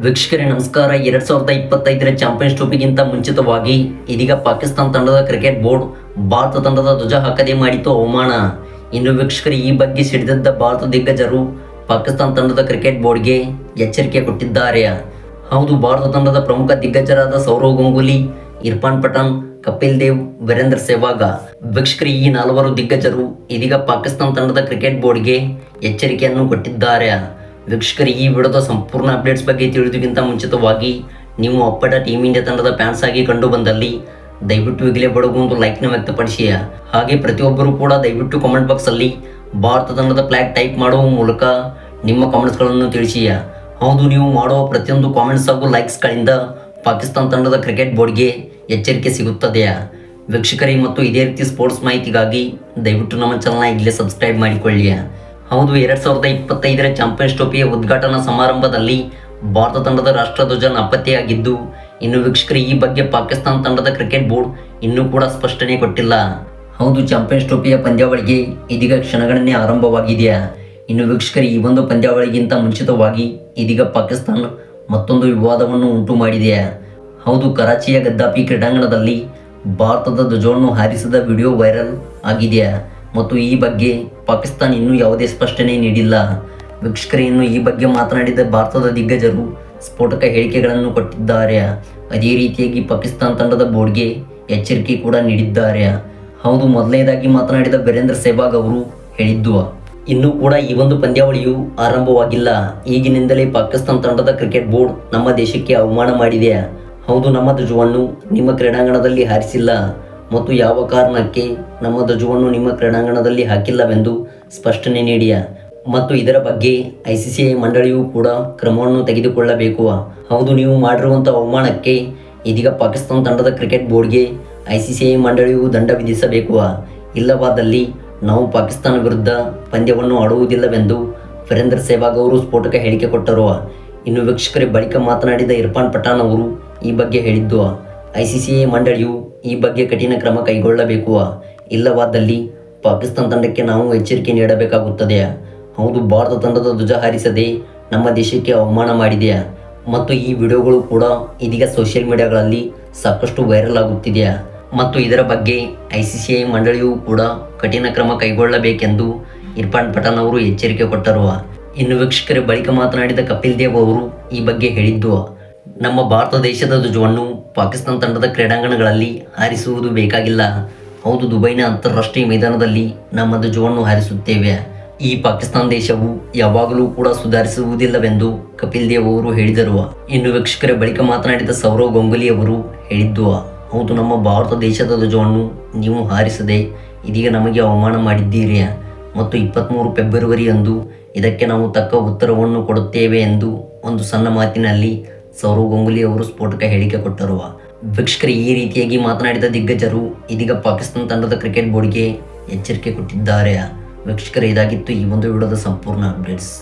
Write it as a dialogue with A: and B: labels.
A: ವೀಕ್ಷಕರೇ, ನಮಸ್ಕಾರ. ಎರಡ್ ಸಾವಿರದ ಇಪ್ಪತ್ತೈದರ ಚಾಂಪಿಯನ್ಸ್ ಟ್ರೋಫಿಗಿಂತ ಮುಂಚಿತವಾಗಿ ಇದೀಗ ಪಾಕಿಸ್ತಾನ ತಂಡದ ಕ್ರಿಕೆಟ್ ಬೋರ್ಡ್ ಭಾರತ ತಂಡದ ಧ್ವಜ ಹಾಕದೆ ಮಾಡಿತು ಅವಮಾನ. ಇನ್ನು ವೀಕ್ಷಕರು, ಈ ಬಗ್ಗೆ ಸಿಡಿದಿದ್ದ ಭಾರತ ದಿಗ್ಗಜರು ಪಾಕಿಸ್ತಾನ ತಂಡದ ಕ್ರಿಕೆಟ್ ಬೋರ್ಡ್ಗೆ ಎಚ್ಚರಿಕೆ ಕೊಟ್ಟಿದ್ದಾರೆ. ಹೌದು, ಭಾರತ ತಂಡದ ಪ್ರಮುಖ ದಿಗ್ಗಜರಾದ ಸೌರವ್ ಗಂಗೂಲಿ, ಇರ್ಫಾನ್ ಪಠಾಣ್ ಕಪಿಲ್ ದೇವ್, ವೀರೇಂದ್ರ ಸೆಹ್ವಾಗ. ವೀಕ್ಷಕರು, ಈ ನಾಲ್ವರು ದಿಗ್ಗಜರು ಇದೀಗ ಪಾಕಿಸ್ತಾನ ತಂಡದ ಕ್ರಿಕೆಟ್ ಬೋರ್ಡ್ಗೆ ಎಚ್ಚರಿಕೆಯನ್ನು ಕೊಟ್ಟಿದ್ದಾರೆ. ವೀಕ್ಷಕರು ಈ ವಿಡಿಯೋದ ಸಂಪೂರ್ಣ ಅಪ್ಡೇಟ್ಸ್ ಬಗ್ಗೆ ತಿಳಿದುಕ್ಕಿಂತ ಮುಂಚಿತವಾಗಿ ನೀವು ಅಪ್ಪಟ ಟೀಮ್ ಇಂಡಿಯಾ ತಂಡದ ಫ್ಯಾನ್ಸ್ ಆಗಿ ಕಂಡು ಬಂದಲ್ಲಿ ದಯವಿಟ್ಟು ಈಗಲೇ ಒಂದು ಲೈಕ್ನ ವ್ಯಕ್ತಪಡಿಸಿಯ ಹಾಗೆ ಪ್ರತಿಯೊಬ್ಬರೂ ಕೂಡ ದಯವಿಟ್ಟು ಕಾಮೆಂಟ್ ಬಾಕ್ಸಲ್ಲಿ ಭಾರತ ತಂಡದ ಫ್ಲಾಗ್ ಟೈಪ್ ಮಾಡುವ ಮೂಲಕ ನಿಮ್ಮ ಕಾಮೆಂಟ್ಸ್ಗಳನ್ನು ತಿಳಿಸಿಯ ಹೌದು, ನೀವು ಮಾಡುವ ಪ್ರತಿಯೊಂದು ಕಾಮೆಂಟ್ಸ್ ಹಾಗೂ ಲೈಕ್ಸ್ಗಳಿಂದ ಪಾಕಿಸ್ತಾನ ತಂಡದ ಕ್ರಿಕೆಟ್ ಬೋರ್ಡ್ಗೆ ಎಚ್ಚರಿಕೆ ಸಿಗುತ್ತದೆಯ ವೀಕ್ಷಕರಿಗೆ ಮತ್ತು ಇದೇ ರೀತಿ ಸ್ಪೋರ್ಟ್ಸ್ ಮಾಹಿತಿಗಾಗಿ ದಯವಿಟ್ಟು ನಮ್ಮ ಚಾನಲ್ನ ಈಗಲೇ ಸಬ್ಸ್ಕ್ರೈಬ್ ಮಾಡಿಕೊಳ್ಳಿ. ಹೌದು, ಎರಡ್ ಸಾವಿರದ ಇಪ್ಪತ್ತೈದರ ಚಾಂಪಿಯನ್ಸ್ ಟ್ರೋಫಿಯ ಉದ್ಘಾಟನಾ ಸಮಾರಂಭದಲ್ಲಿ ಭಾರತ ತಂಡದ ರಾಷ್ಟ್ರಧ್ವಜ ನಾಪತ್ತೆಯಾಗಿದ್ದು ಇನ್ನು ವೀಕ್ಷಕರು, ಈ ಬಗ್ಗೆ ಪಾಕಿಸ್ತಾನ ತಂಡದ ಕ್ರಿಕೆಟ್ ಬೋರ್ಡ್ ಇನ್ನೂ ಕೂಡ ಸ್ಪಷ್ಟನೆ ಕೊಟ್ಟಿಲ್ಲ. ಹೌದು, ಚಾಂಪಿಯನ್ಸ್ ಟ್ರೋಫಿಯ ಪಂದ್ಯಾವಳಿಗೆ ಇದೀಗ ಕ್ಷಣಗಣನೆ ಆರಂಭವಾಗಿದೆಯಾ? ಇನ್ನು ವೀಕ್ಷಕರು, ಈ ಒಂದು ಪಂದ್ಯಾವಳಿಗಿಂತ ಮುಂಚಿತವಾಗಿ ಇದೀಗ ಪಾಕಿಸ್ತಾನ ಮತ್ತೊಂದು ವಿವಾದವನ್ನು ಉಂಟು ಮಾಡಿದೆಯಾ? ಹೌದು, ಕರಾಚಿಯ ಗದ್ದಾಪಿ ಕ್ರೀಡಾಂಗಣದಲ್ಲಿ ಭಾರತದ ಧ್ವಜವನ್ನು ಹಾರಿಸಿದ ವಿಡಿಯೋ ವೈರಲ್ ಆಗಿದೆಯಾ? ಮತ್ತು ಈ ಬಗ್ಗೆ ಪಾಕಿಸ್ತಾನ ಇನ್ನೂ ಯಾವುದೇ ಸ್ಪಷ್ಟನೆ ನೀಡಿಲ್ಲ. ವೀಕ್ಷಕರೇ, ಇನ್ನು ಈ ಬಗ್ಗೆ ಮಾತನಾಡಿದ ಭಾರತದ ದಿಗ್ಗಜರು ಸ್ಫೋಟಕ ಹೇಳಿಕೆಗಳನ್ನು ಕೊಟ್ಟಿದ್ದಾರೆ. ಅದೇ ರೀತಿಯಾಗಿ ಪಾಕಿಸ್ತಾನ ತಂಡದ ಬೋರ್ಡ್ಗೆ ಎಚ್ಚರಿಕೆ ಕೂಡ ನೀಡಿದ್ದಾರೆ. ಹೌದು, ಮೊದಲನೇದಾಗಿ ಮಾತನಾಡಿದ ವೀರೇಂದ್ರ ಸೆಹ್ವಾಗ್ ಅವರು ಹೇಳಿದ್ದು, ಇನ್ನೂ ಕೂಡ ಈ ಒಂದು ಪಂದ್ಯಾವಳಿಯು ಆರಂಭವಾಗಿಲ್ಲ. ಈಗಿನಿಂದಲೇ ಪಾಕಿಸ್ತಾನ ತಂಡದ ಕ್ರಿಕೆಟ್ ಬೋರ್ಡ್ ನಮ್ಮ ದೇಶಕ್ಕೆ ಅವಮಾನ ಮಾಡಿದೆ. ಹೌದು, ನಮ್ಮ ಧ್ವಜವನ್ನು ನಿಮ್ಮ ಕ್ರೀಡಾಂಗಣದಲ್ಲಿ ಹಾರಿಸಿಲ್ಲ. ಮತ್ತು ಯಾವ ಕಾರಣಕ್ಕೆ ನಮ್ಮ ಧ್ವಜವನ್ನು ನಿಮ್ಮ ಕ್ರೀಡಾಂಗಣದಲ್ಲಿ ಹಾಕಿಲ್ಲವೆಂದು ಸ್ಪಷ್ಟನೆ ನೀಡಿಯ? ಮತ್ತು ಇದರ ಬಗ್ಗೆ ಐ ಸಿ ಮಂಡಳಿಯು ಕೂಡ ಕ್ರಮವನ್ನು ತೆಗೆದುಕೊಳ್ಳಬೇಕು ಹೌದು, ನೀವು ಮಾಡಿರುವಂಥ ಅವಮಾನಕ್ಕೆ ಇದೀಗ ಪಾಕಿಸ್ತಾನ ತಂಡದ ಕ್ರಿಕೆಟ್ ಬೋರ್ಡ್ಗೆ ಐ ಸಿ ಮಂಡಳಿಯು ದಂಡ ವಿಧಿಸಬೇಕು ಇಲ್ಲವಾದಲ್ಲಿ ನಾವು ಪಾಕಿಸ್ತಾನ ವಿರುದ್ಧ ಪಂದ್ಯವನ್ನು ಆಡುವುದಿಲ್ಲವೆಂದು ವೀರೇಂದ್ರ ಸೆಹ್ವಾಗ್ ಅವರು ಸ್ಫೋಟಕ ಹೇಳಿಕೆ ಕೊಟ್ಟರು ಇನ್ನು ವೀಕ್ಷಕರೇ, ಬಳಿಕ ಮಾತನಾಡಿದ ಇರ್ಫಾನ್ ಪಠಾಣ್ ಅವರು ಈ ಬಗ್ಗೆ ಹೇಳಿದ್ದು ಐ ಸಿ ಸಿ ಐ ಮಂಡಳಿಯು ಈ ಬಗ್ಗೆ ಕಠಿಣ ಕ್ರಮ ಕೈಗೊಳ್ಳಬೇಕು ಇಲ್ಲವಾದಲ್ಲಿ ಪಾಕಿಸ್ತಾನ ತಂಡಕ್ಕೆ ನಾವು ಎಚ್ಚರಿಕೆ ನೀಡಬೇಕಾಗುತ್ತದೆ. ಹೌದು, ಭಾರತ ತಂಡದ ಧ್ವಜ ಹಾರಿಸದೆ ನಮ್ಮ ದೇಶಕ್ಕೆ ಅವಮಾನ ಮಾಡಿದೆಯಾ? ಮತ್ತು ಈ ವಿಡಿಯೋಗಳು ಕೂಡ ಇದೀಗ ಸೋಷಿಯಲ್ ಮೀಡಿಯಾಗಳಲ್ಲಿ ಸಾಕಷ್ಟು ವೈರಲ್ ಆಗುತ್ತಿದೆಯಾ? ಮತ್ತು ಇದರ ಬಗ್ಗೆ ಐ ಸಿ ಸಿ ಐ ಮಂಡಳಿಯು ಕೂಡ ಕಠಿಣ ಕ್ರಮ ಕೈಗೊಳ್ಳಬೇಕೆಂದು ಇರ್ಫಾನ್ ಪಠಾನ್ ಅವರು ಎಚ್ಚರಿಕೆ ಕೊಟ್ಟರು ಇನ್ನು ವೀಕ್ಷಕರ ಬಳಿಕ ಮಾತನಾಡಿದ ಕಪಿಲ್ ದೇವ್ ಅವರು ಈ ಬಗ್ಗೆ ಹೇಳಿದ್ದು ನಮ್ಮ ಭಾರತ ದೇಶದ ಧ್ವಜವನ್ನು ಪಾಕಿಸ್ತಾನ ತಂಡದ ಕ್ರೀಡಾಂಗಣಗಳಲ್ಲಿ ಹಾರಿಸುವುದು ಬೇಕಾಗಿಲ್ಲ. ಹೌದು, ದುಬೈನ ಅಂತಾರಾಷ್ಟ್ರೀಯ ಮೈದಾನದಲ್ಲಿ ನಮ್ಮ ಧ್ವಜವನ್ನು ಹಾರಿಸುತ್ತೇವೆ. ಈ ಪಾಕಿಸ್ತಾನ ದೇಶವು ಯಾವಾಗಲೂ ಕೂಡ ಸುಧಾರಿಸುವುದಿಲ್ಲವೆಂದು ಕಪಿಲ್ ದೇವ್ ಅವರು ಹೇಳಿದರು. ಇನ್ನು ವೀಕ್ಷಕರ ಬಳಿಕ ಮಾತನಾಡಿದ ಸೌರವ್ ಗಂಗೂಲಿ ಅವರು ಹೇಳಿದ್ದು, ಹೌದು, ನಮ್ಮ ಭಾರತ ದೇಶದ ಧ್ವಜವನ್ನು ನೀವು ಹಾರಿಸದೆ ಇದೀಗ ನಮಗೆ ಅವಮಾನ ಮಾಡಿದ್ದೀರಿ. ಮತ್ತು ಇಪ್ಪತ್ತ್ಮೂರು ಫೆಬ್ರವರಿಯಂದು ಇದಕ್ಕೆ ನಾವು ತಕ್ಕ ಉತ್ತರವನ್ನು ಕೊಡುತ್ತೇವೆ ಎಂದು ಒಂದು ಸಣ್ಣ ಮಾತಿನಲ್ಲಿ ಸೌರವ್ ಗಂಗೂಲಿ ಅವರು ಸ್ಫೋಟಕ ಹೇಳಿಕೆ ಕೊಟ್ಟರು ವೀಕ್ಷಕರು, ಈ ರೀತಿಯಾಗಿ ಮಾತನಾಡಿದ ದಿಗ್ಗಜರು ಇದೀಗ ಪಾಕಿಸ್ತಾನ ತಂಡದ ಕ್ರಿಕೆಟ್ ಬೋರ್ಡ್ಗೆ ಎಚ್ಚರಿಕೆ ಕೊಟ್ಟಿದ್ದಾರೆ. ವೀಕ್ಷಕರು, ಇದಾಗಿತ್ತು ಈ ಒಂದು ವಿಡಿಯೋದ ಸಂಪೂರ್ಣ ಅಪ್ಡೇಟ್ಸ್.